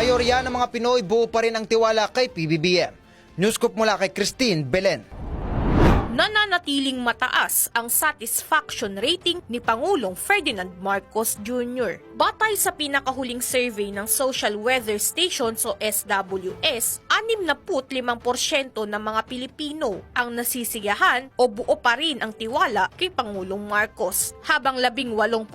Mayorya ng mga Pinoy buo pa rin ang tiwala kay PBBM. Newscoop mula kay Christine Belen. Nananatiling mataas ang satisfaction rating ni Pangulong Ferdinand Marcos Jr. Batay sa pinakahuling survey ng Social Weather Station o SWS, 65% ng mga Pilipino ang nasisiyahan o buo pa rin ang tiwala kay Pangulong Marcos, habang 18%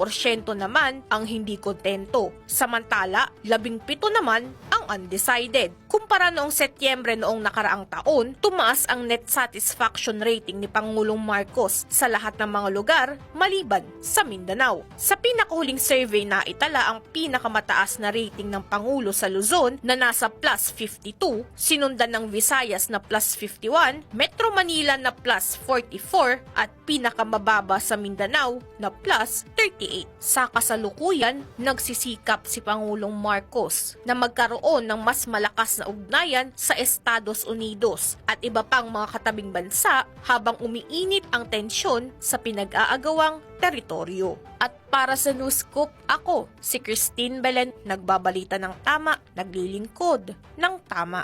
naman ang hindi kontento. Samantala, 17 naman ang undecided. Kumpara noong Setyembre noong nakaraang taon, tumaas ang net satisfaction rating ni Pangulong Marcos sa lahat ng mga lugar maliban sa Mindanao. Sa pinakahuling survey na itala ang pinakamataas na rating ng Pangulo sa Luzon na nasa plus 52, sinundan ng Visayas na plus 51, Metro Manila na plus 44 at pinakamababa sa Mindanao na plus 38. Sa kasalukuyan, nagsisikap si Pangulong Marcos na magkaroon ng mas malakas na ugnayan sa Estados Unidos at iba pang mga katabing bansa habang umiinit ang tensyon sa pinag-aagawang teritoryo. At para sa Newscoop, ako, si Christine Belen, nagbabalita ng tama, naglilingkod ng tama.